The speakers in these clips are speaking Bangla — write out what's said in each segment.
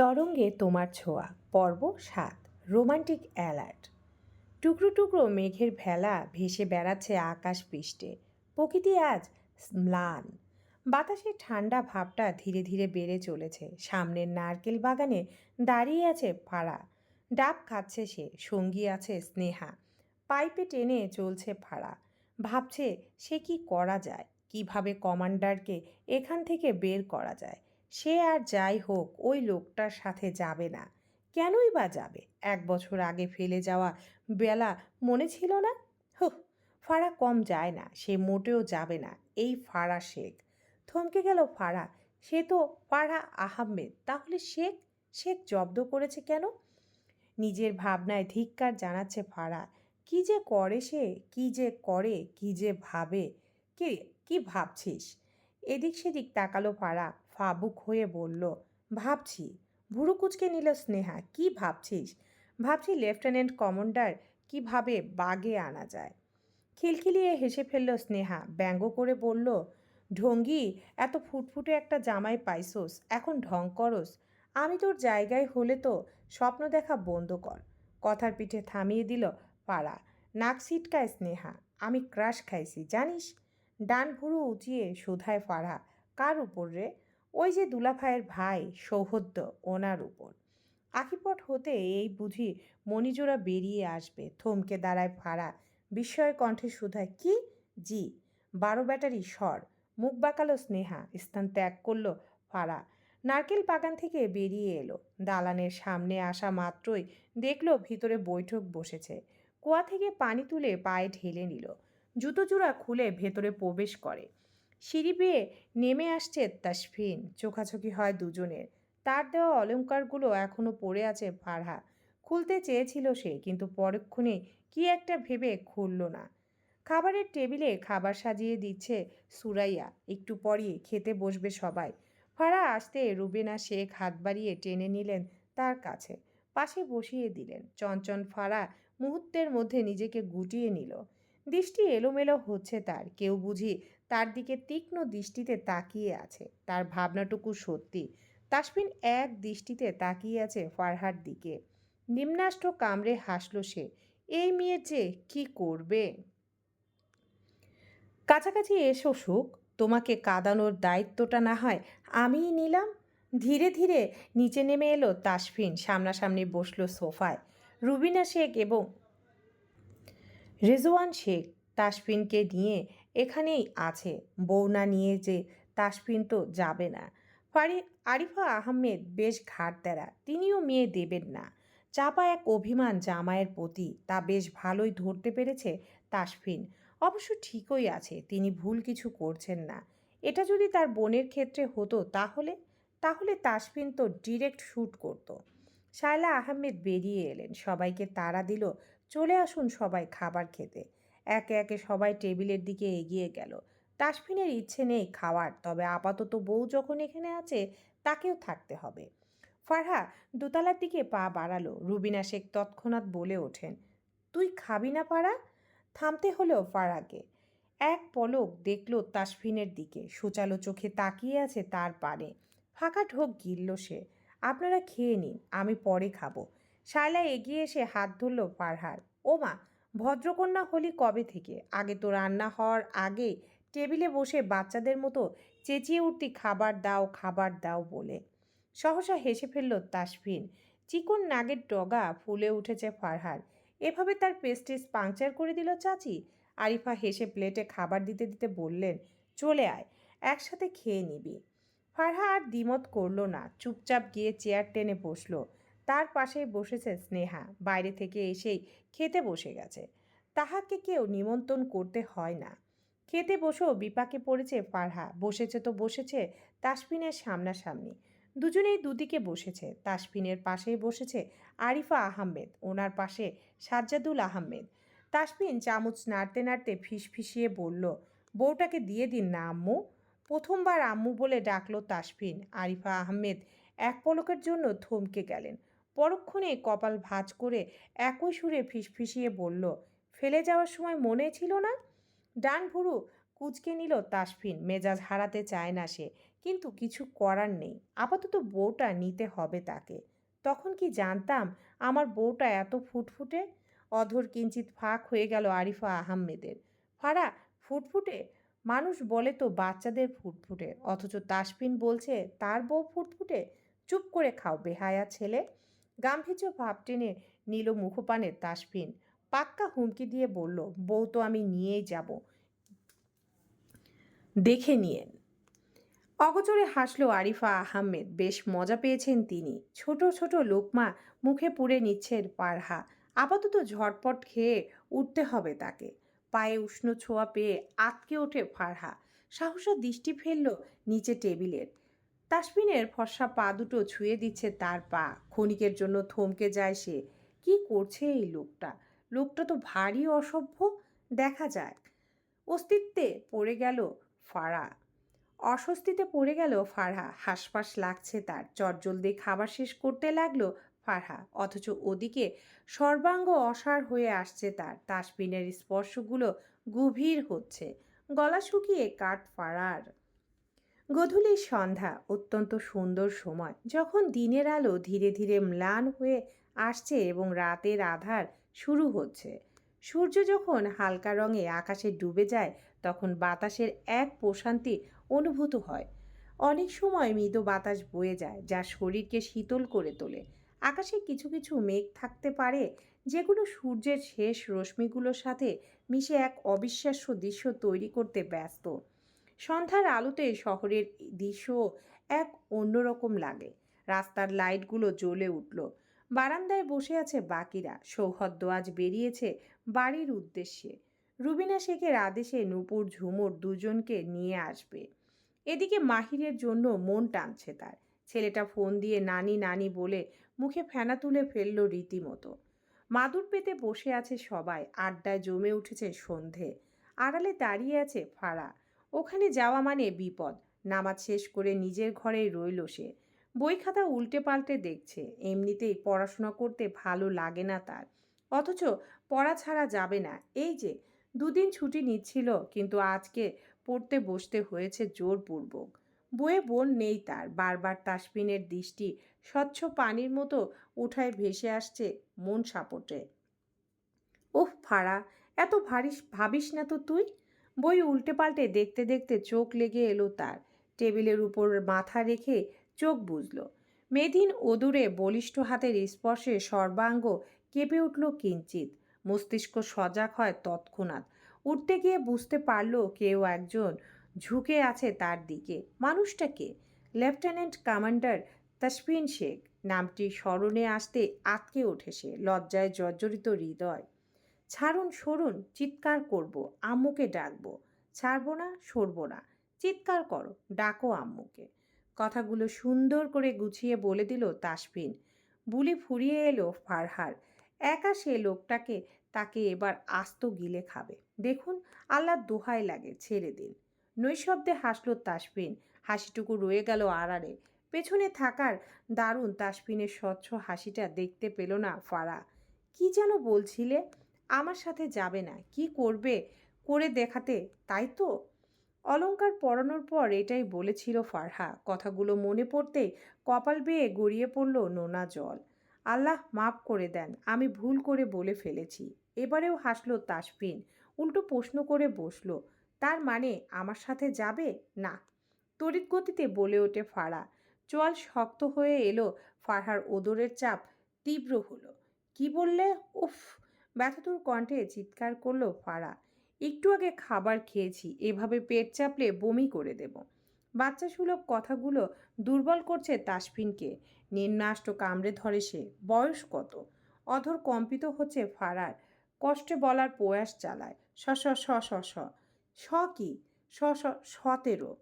তরঙ্গে তোমার ছোঁয়া, পর্ব সাত, রোমান্টিক অ্যালার্ট। টুকরো টুকরো মেঘের ভেলা ভেসে বেড়াচ্ছে আকাশ পৃষ্ঠে। প্রকৃতি আজ ম্লান। বাতাসের ঠান্ডা ভাবটা ধীরে ধীরে বেড়ে চলেছে। সামনের নারকেল বাগানে দাঁড়িয়ে আছে ফাড়া। ডাব খাচ্ছে সে, সঙ্গী আছে স্নেহা। পাইপে টেনে চলছে ফাড়া। ভাবছে সে কি করা যায়, কীভাবে কমান্ডারকে এখান থেকে বের করা যায়। সে আর যাই হোক, ওই লোকটার সাথে যাবে না। কেনই বা যাবে? এক বছর আগে ফেলে যাওয়া বেলা মনে ছিল না? হুহ, ফাড়া কম যায় না, সে মোটেও যাবে না, এই ফাড়া শেখ। থমকে গেল ফাড়া। সে তো ফাড়া আহমেদ, তাহলে শেখ? শেখ জব্দ করেছে কেন? নিজের ভাবনায় ধিক্কার জানাচ্ছে ফাড়া। কি যে করে সে? কি যে করে? কি যে ভাবে? কে, কি ভাবছিস? এদিক সেদিক তাকালো ফাড়া। ফাবুক হয়ে বলল, ভাবছি ভুরু কুচকে নিল স্নেহা, কি ভাবছিস? ভাবছি লেফটেন্যান্ট কমান্ডার কীভাবে বাগে আনা যায়? খিলখিলিয়ে হেসে ফেলল স্নেহা, ব্যঙ্গ করে বলল, ঢঙ্গি, এত ফুটফুটে একটা জামাই পাইছোস এখন ঢং করস। আমি তোর জায়গায় হলে তো স্বপ্ন দেখা বন্ধ কর। কথার পিঠে থামিয়ে দিল পাড়া, নাক সিটকায় স্নেহা, আমি ক্রাশ খাইছি, জানিস? ডান ভুরু উঁচিয়ে শোধায় ফাড়া কার উপর রে? ওই যে দুলাভাইয়ের ভাই সৌহদ্য ওনার উপর। আখিপট হতে এই বুঝি মণিজোড়া বেরিয়ে আসবে, থমকে দাঁড়ায় ফাড়া, বিস্ময় কণ্ঠে শুধায়, কি? জি, বারো ব্যাটারি স্বর মুখ বাঁকালো স্নেহা, স্থান ত্যাগ করল ফাড়া। নারকেল বাগান থেকে বেরিয়ে এলো, দালানের সামনে আসা মাত্রই দেখল ভিতরে বৈঠক বসেছে। কুয়া থেকে পানি তুলে পায়ে ঢেলে নিল জুতো জোড়া খুলে ভেতরে প্রবেশ করে। সিঁড়ি বেয়ে নেমে আসছে তাসফিন। চোখাচোখি হয় দুজনের। তার দেওয়া অলংকারগুলো এখনও পড়ে আছে ফারহা খুলতে চেয়েছিল সে, কিন্তু পরক্ষণে কি একটা ভেবে খুলল না। খাবারের টেবিলে খাবার সাজিয়ে দিচ্ছে সুরাইয়া। একটু পরই খেতে বসবে সবাই। ফারা আসতে রুবেনা শেখ হাত বাড়িয়ে টেনে নিলেন তার কাছে। পাশে বসিয়ে দিলেন। চঞ্চন ফারা মুহূর্তের মধ্যে নিজেকে গুটিয়ে নিল। দৃষ্টি এলোমেলো হচ্ছে তার। কেউ বুঝি তার দিকে তীক্ষ্ণ দৃষ্টিতে তাকিয়ে আছে। তার ভাবনাটুকু সত্যি। তাসফিন এক দৃষ্টিতে তাকিয়ে আছে ফারহার দিকে। নিম্নাষ্ট কামড়ে হাসল সে, এই মেয়ে যে কি করবে? কাছাকাছি এসো সুখ। তোমাকে কাঁদানোর দায়িত্বটা না হয় আমিই নিলাম। ধীরে ধীরে নিচে নেমে এলো তাসফিন, সামনাসামনি বসল সোফায়। রুবিনা শেখ এবং রেজওয়ান শেখ তাসফিনকে নিয়ে এখানেই আছে। বউ না নিয়ে যে তাসফিন তো যাবে না। ফারি, আরিফা আহমেদ বেশ ঘাট তেরা তিনিও মেয়ে দেবেন না। চাপা এক অভিমান জামাইয়ের প্রতি, তা বেশ ভালোই ধরতে পেরেছে তাসফিন। অবশ্য ঠিকই আছে, তিনি ভুল কিছু করছেন না। এটা যদি তার বোনের ক্ষেত্রে হতো তাহলে? তাহলে তাসফিন তো ডিরেক্ট শ্যুট করত। শায়লা আহমেদ বেরিয়ে এলেন, সবাইকে তাড়া দিল, চলে আসুন সবাই খাবার খেতে। একে একে সবাই টেবিলের দিকে এগিয়ে গেল। তাসফিনের ইচ্ছে নেই খাওয়ার, তবে আপাতত বউ যখন এখানে আছে, তাকেও থাকতে হবে। ফারহা দোতলার দিকে পা বাড়ালো। রুবিনা শেখ তৎক্ষণাৎ বলে ওঠেন, তুই খাবি না পাড়া? থামতে হলো ফারাকে এক পলক দেখল তাসফিনের দিকে, সুচালো চোখে তাকিয়ে আছে তার পারে ফাঁকা ঢোক গিলল সে, আপনারা খেয়ে নিন, আমি পরে খাব। শায়লা এগিয়ে এসে হাত ধরল ফারহার ও মা ভদ্রকন্যা হলি কবে থেকে? আগে তো রান্না হওয়ার আগে টেবিলে বসে বাচ্চাদের মতো চেঁচিয়ে উঠতি, খাবার দাও খাবার দাও বলে। সহসা হেসে ফেলল তাসফিন, চিকন নাগের ডগা ফুলে উঠেছে ফারহার। এভাবে তার পেস্টিস পাংচার করে দিল চাচি? আরিফা হেসে প্লেটে খাবার দিতে দিতে বললেন, চলে আয়, একসাথে খেয়ে নিবি। ফারহা আর দ্বিমত করল না, চুপচাপ গিয়ে চেয়ার টেনে বসল। তার পাশেই বসেছে স্নেহা। বাইরে থেকে এসেই খেতে বসে গেছে। তাহাকে কেউ নিমন্ত্রণ করতে হয় না। খেতে বসেও বিপাকে পড়েছে ফারহা। বসেছে তো বসেছে, তাসফিনের সামনাসামনি। দুজনেই দুদিকে বসেছে। তাসফিনের পাশেই বসেছে আরিফা আহমেদ, ওনার পাশে সাজ্জাদুল আহমেদ। তাসফিন চামচ নাড়তে নাড়তে ফিসফিসিয়ে বলল, বউটাকে দিয়ে দিন না আম্মু। প্রথমবার আম্মু বলে ডাকলো তাসফিন। আরিফা আহমেদ এক পলকের জন্য থমকে গেলেন। পরক্ষণে কপাল ভাঁজ করে একই সুরে ফিসফিসিয়ে বলল, ফেলে যাওয়ার সময় মনে ছিল না? ডান ভুরু কুচকে নিল তাসফিন, মেজাজ হারাতে চায় না সে, কিন্তু কিছু করার নেই, আপাতত বউটা নিতে হবে তাকে। তখন কি জানতাম আমার বউটা এত ফুটফুটে? অধর কিঞ্চিত ফাঁক হয়ে গেল আরিফা আহমেদের। ফারা, ফুটফুটে? মানুষ বলে তো বাচ্চাদের ফুটফুটে, অথচ তাসফিন বলছে, তার বউ ফুটফুটে? চুপ করে খাও, বেহায়া ছেলে। গাম্ভীর্য ভাব টেনে নিল মুখপানের তাসফিন। পাক্কা হুমকি দিয়ে বলল, বউ তো আমি নিয়েই যাব। দেখে নিয়েন অগচরে হাসলো আরিফা আহমেদ। বেশ মজা পেয়েছেন তিনি। ছোট ছোট লোকমা মুখে পুড়ে নিচ্ছেন পারহা। আপাতত ঝটপট খেয়ে উঠতে হবে তাকে। পায়ে উষ্ণ ছোঁয়া পেয়ে আতকে ওঠে ফারহা। সাহসা দৃষ্টি ফেলল নিচে টেবিলের। তাসমিনের ফর্সা পা দুটো ছুঁয়ে দিচ্ছে তার পা। ক্ষণিকের জন্য থমকে যায় সে। কি করছে এই লোকটা? লোকটা তো ভারী অসভ্য। দেখা যায় অস্তিত্বে পড়ে গেল ফারা। অস্বস্তিতে পড়ে গেল ফারহা হাসপাস লাগছে তার। চটজলদি খাবার শেষ করতে লাগল ফারহা অথচ ওদিকে সর্বাঙ্গ অসার হয়ে আসছে তার। তাসপিনের স্পর্শগুলো গভীর হচ্ছে। গলা শুকিয়ে কাঠ ফাড়ার গধূলির সন্ধ্যা, অত্যন্ত সুন্দর সময়। যখন দিনের আলো ধীরে ধীরে ম্লান হয়ে আসছে এবং রাতের আধার শুরু হচ্ছে, সূর্য যখন হালকা রঙে আকাশে ডুবে যায়, তখন বাতাসের এক প্রশান্তি অনুভূত হয়। অনেক সময় মৃদু বাতাস বয়ে যায়, যা শরীরকে শীতল করে তোলে। আকাশে কিছু কিছু মেঘ থাকতে পারে, যেগুলো সূর্যের শেষ রশ্মিগুলোর সাথে মিশে এক অবিশ্বাস্য দৃশ্য তৈরি করতে ব্যস্ত। সন্ধ্যার আলোতে শহরের দৃশ্য এক অন্যরকম লাগে। রাস্তার লাইটগুলো জ্বলে উঠল। বারান্দায় বসে আছে বাকিরা। সৌহদ্দ আজ বেরিয়েছে বাড়ির উদ্দেশ্যে। রুবিনা শেখের আদেশে নূপুর, ঝুমুর দুজনকে নিয়ে আসবে। এদিকে মাহিরের জন্য মন টানছে তার। ছেলেটা ফোন দিয়ে নানি নানি বলে মুখে ফেনা তুলে ফেলল রীতিমতো। মাদুর পেতে বসে আছে সবাই। আড্ডায় জমে উঠেছে সন্ধে। আড়ালে দাঁড়িয়ে আছে ফাড়া ওখানে যাওয়া মানে বিপদ। নামাজ শেষ করে নিজের ঘরেই রইল সে। বই খাতা উল্টে পাল্টে দেখছে। এমনিতেই পড়াশোনা করতে ভালো লাগে না তার। অথচ পড়া ছাড়া যাবে না। এই যে, দুদিন ছুটি নিচ্ছিল, কিন্তু আজকে পড়তে বসতে হয়েছে জোরপূর্বক। বইয়ে বোন নেই তার। বারবার তাসপিনের দৃষ্টি স্বচ্ছ পানির মতো উঠায় ভেসে আসছে মন সাপটে ওহ ফাড়া এত ভারিস, ভাবিস না তো তুই? বই উল্টে পাল্টে দেখতে দেখতে চোখ লেগে এলো তার। টেবিলের উপর মাথা রেখে চোখ বুঝল মেদিন ওদূরে বলিষ্ঠ হাতের স্পর্শে সর্বাঙ্গ কেঁপে উঠল কিঞ্চিত মস্তিষ্ক সজাগ হয় তৎক্ষণাৎ। উঠতে গিয়ে বুঝতে পারল কেউ একজন ঝুঁকে আছে তার দিকে। মানুষটাকে লেফটেন্যান্ট কমান্ডার তাসফিন শেখ। নামটি স্মরণে আসতে আটকে ওঠে সে। লজ্জায় জর্জরিত হৃদয়। ছাড়ুন, সরুন, চিৎকার করব, আম্মুকে ডাকবো। ছাড়বো না, সরবো না, চিৎকার করো, ডাকো আম্মুকে। কথাগুলো সুন্দর করে গুছিয়ে বলে দিল তাসফিন। বুলি ফুরিয়ে এলো ফারহার। একা সে লোকটাকে, তাকে এবার আস্ত গিলে খাবে। দেখুন, আল্লাহ দোহাই লাগে ছেড়ে দিন। নৈশব্দে হাসলো তাসফিন। হাসিটুকু রয়ে গেল আড়ারে পেছনে থাকার দারুণ তাসফিনের স্বচ্ছ হাসিটা দেখতে পেল না ফারা। কি যেন বলছিলে? আমার সাথে যাবে না, কি করবে করে দেখাতে, তাই তো? অলঙ্কার পরানোর পর এটাই বলেছিল ফারহা। কথাগুলো মনে পড়তে কপাল বেয়ে গড়িয়ে পড়ল নোনা জল। আল্লাহ মাফ করে দেন, আমি ভুল করে বলে ফেলেছি। এবারেও হাসলো তাসফিন উল্টো প্রশ্ন করে বসল, তার মানে আমার সাথে যাবে? না। তড়িৎ গতিতে বলে ওঠে ফাড়া চোয়াল শক্ত হয়ে এলো ফারহার ওদরের চাপ, তীব্র হলো। কি বললে? উফ! ব্যথাতুর কণ্ঠে চিৎকার করল ফারা। একটু আগে খাবার খেয়েছি, এভাবে পেট চাপলে বমি করে দেব। বাচ্চা সুলভ কথাগুলো দুর্বল করছে তাসফিনকে। নিম্নাষ্ট কামড়ে ধরে সে, বয়স কত? অধর কম্পিত হচ্ছে ফারার, কষ্টে বলার প্রয়াস চালায়। স স স স স স কি? স স সতেরো।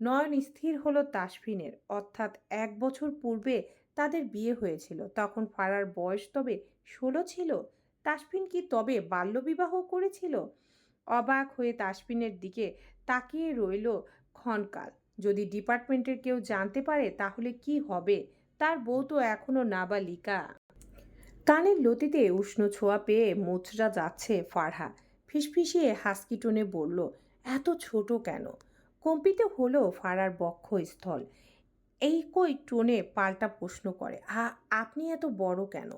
নয়ন স্থির হলো তাসফিনের, অর্থাৎ এক বছর পূর্বে তাদের বিয়ে হয়েছিল, তখন ফারার বয়স তবে ষোলো ছিল? তাসফিন কি তবে বাল্যবিবাহ করেছিল? অবাক হয়ে তাসফিনের দিকে তাকিয়ে রইল ক্ষণকাল। যদি ডিপার্টমেন্টের কেউ জানতে পারে তাহলে কি হবে? তার বউ তো এখনও নাবালিকা। কানের লতিতে উষ্ণ ছোঁয়া পেয়ে মোচরা যাচ্ছে ফারহা। ফিসফিসিয়ে হাসকি টোনে বলল, এত ছোট কেন? কম্পিত হলো ফাড়ার বক্ষস্থল এই কই টোনে পাল্টা প্রশ্ন করে আপনি এত বড় কেন?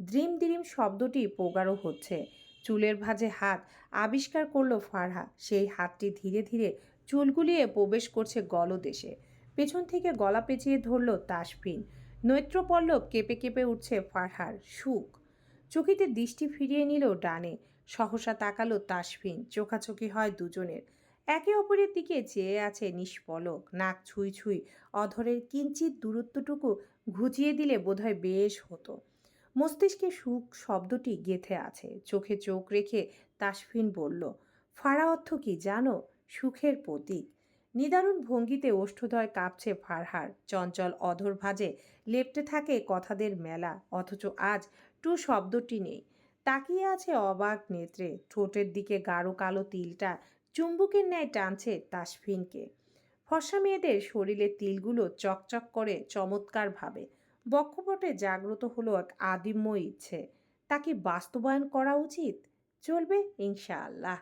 দ্রিম দ্রিম শব্দটি পোগারও হচ্ছে। চুলের ভাঁজে হাত আবিষ্কার করল ফারহা সেই হাতটি ধীরে ধীরে চুলগুলিয়ে প্রবেশ করছে গলদেশে। পেছন থেকে গলা পেঁচিয়ে ধরল তাসফিন। নৈত্রপল্লব কেঁপে কেঁপে উঠছে ফারহার সুখ। চকিতে দৃষ্টি ফিরিয়ে নিল ডানে। সহসা তাকালো তাসফিন। চোখাচোখি হয় দুজনের। একে অপরের দিকে চেয়ে আছে নিষ্পলক। নাক ছুঁই ছুঁই অধরের কিঞ্চিত দূরত্বটুকু ঘুচিয়ে দিলে বোধহয় বেশ হতো। মস্তিষ্কে সুখ শব্দটি গেথে আছে। চোখে চোখ রেখে তাসফিন বলল, ফাড়া অর্থ কি জানো? সুখের প্রতীক। নিদারুণ ভঙ্গিতে ওষ্ঠদয় কাঁপছে ফারহার। চঞ্চল অধর ভাজে লেপটে থাকে কথাদের মেলা, অথচ আজ টু শব্দটি নেই। তাকিয়ে আছে অবাক নেত্রে, ঠোঁটের দিকে গাঢ় কালো তিলটা, চুম্বুকের ন্যায় টানছে তাসফিনকে। ফর্সা মেয়েদের শরীরের তিলগুলো চকচক করে চমৎকারভাবে। বক্ষপটে জাগ্রত হলো এক আদিম্য ইচ্ছে। তাকে বাস্তবায়ন করা উচিত? চলবে ইনশাআল্লাহ।